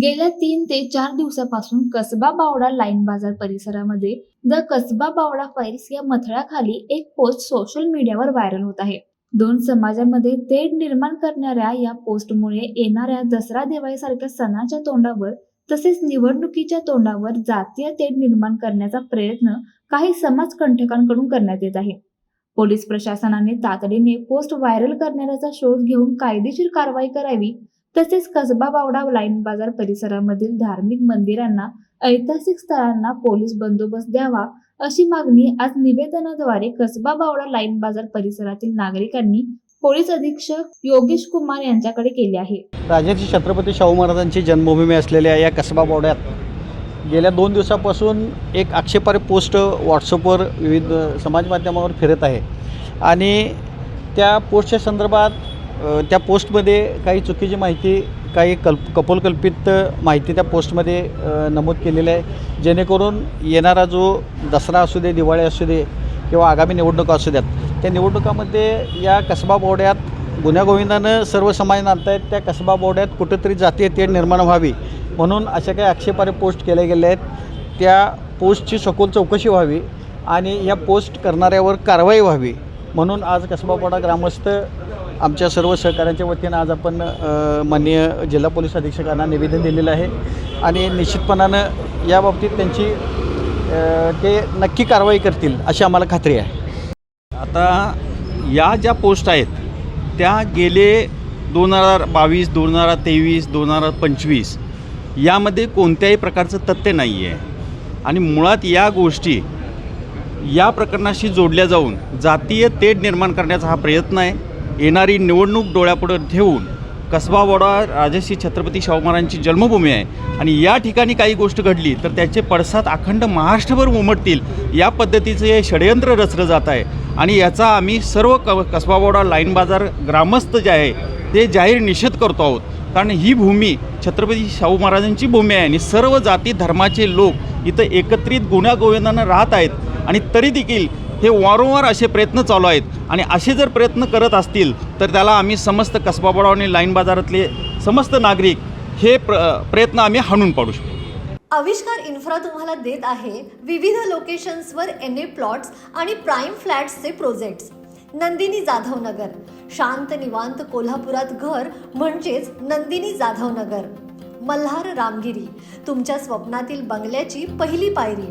गेल्या तीन ते चार दिवसापासून कसबा बावडा लाईन बाजार परिसरामध्ये द कसबा बावडा फाईल्स या मथळ्याखाली एक पोस्ट सोशल मीडियावर व्हायरल होत आहे. दोन समाजामध्ये तेढ निर्माण करणाऱ्या या पोस्टमुळे येणाऱ्या दसरा दिवाळीसारख्या सणाच्या तोंडावर तसेच निवडणुकीच्या तोंडावर जातीय तेढ निर्माण करण्याचा प्रयत्न काही समाजकंटकांकडून करण्यात येत आहे. पोलीस प्रशासनाने तातडीने पोस्ट व्हायरल करणाऱ्याचा शोध घेऊन कायदेशीर कारवाई करावी तसेच कसबा बावडा लाईन बाजार परिसरामधील धार्मिक मंदिरांना ऐतिहासिक स्थळांना पोलीस बंदोबस्त द्यावा अशी मागणी आज निवेदनाद्वारे कसबा बावडा लाईन बाजार परिसरातील नागरिकांनी पोलीस अधीक्षक योगेश कुमार यांच्याकडे केली आहे. राजर्षी छत्रपती शाहू महाराजांची जन्मभूमी असलेल्या या कसबा बावड्यात गेल्या दोन दिवसापासून एक आक्षेपार्ह पोस्ट व्हॉट्सअपवर विविध समाजमाध्यमावर फिरत आहे. आणि त्या पोस्टच्या संदर्भात त्या पोस्टमध्ये काही चुकीची माहिती काही कल्प कपोलकल्पित माहिती त्या पोस्टमध्ये नमूद केलेली आहे. जेणेकरून येणारा जो दसरा असू दे दिवाळी असू दे किंवा आगामी निवडणुका असू द्यात त्या निवडणुकामध्ये या कसबा बोर्ड्यात गुन्ह्यागोविंदानं सर्व समाज आणतायत त्या कसबा बोर्ड्यात कुठेतरी जातीय तेढ निर्माण व्हावी म्हणून अशा काही आक्षेपार्ह पोस्ट केल्या गेल्या आहेत. त्या पोस्टची सखोल चौकशी व्हावी आणि या पोस्ट करणाऱ्यावर कारवाई व्हावी. म्हणून आज कसबापाडा ग्रामस्थ आमच्या सर्व सहकाऱ्यांच्या वतीनं आज आपण माननीय जिल्हा पोलीस अधीक्षकांना निवेदन दिलेलं आहे. आणि निश्चितपणानं याबाबतीत त्यांची ते नक्की कारवाई करतील अशी आम्हाला खात्री आहे. आता या ज्या पोस्ट आहेत त्या गेले दोन हजार बावीस दोन हजार तेवीस दोन हजार पंचवीस यामध्ये कोणत्याही प्रकारचं तथ्य नाही आहे आणि मुळात या गोष्टी या प्रकरणाशी जोडल्या जाऊन जातीय तेढ निर्माण करण्याचा हा प्रयत्न आहे. येणारी निवडणूक डोळ्यापुढं ठेवून कसबा वडा राजश्री छत्रपती शाहू महाराजांची जन्मभूमी आहे आणि या ठिकाणी काही गोष्ट घडली तर त्याचे पडसाद अखंड महाराष्ट्रभर उमटतील. या पद्धतीचं हे षडयंत्र रचलं जात आहे आणि याचा आम्ही सर्व क कसबावडा लाईन बाजार ग्रामस्थ जे आहे ते जाहीर निषेध करतो आहोत. कारण ही भूमी छत्रपती शाहू महाराजांची भूमी आहे आणि सर्व जाती धर्माचे लोक इथं एकत्रित गुण्यागोविंदानं राहत आहेत. आणि तरी देखील हे वारंवार असे प्रयत्न चालू आहेत. आणि असे जर प्रयत्न करत असतील तर त्याला आम्ही समस्त कसबाबडा आणि लाईन बाजारातले समस्त नागरिक हे प्र प्रयत्न आम्ही हाणून पाडू शकतो. आविष्कार इन्फ्रा तुम्हाला देत आहे विविध लोकेशन्सवर एन ए प्लॉट्स आणि प्राईम फ्लॅट्सचे प्रोजेक्ट्स. नंदिनी जाधव नगर शांत निवांत कोल्हापुरात घर म्हणजेच नंदिनी जाधव नगर मल्हार रामगिरी. तुमच्या स्वप्नातील बंगल्याची पहिली पायरी.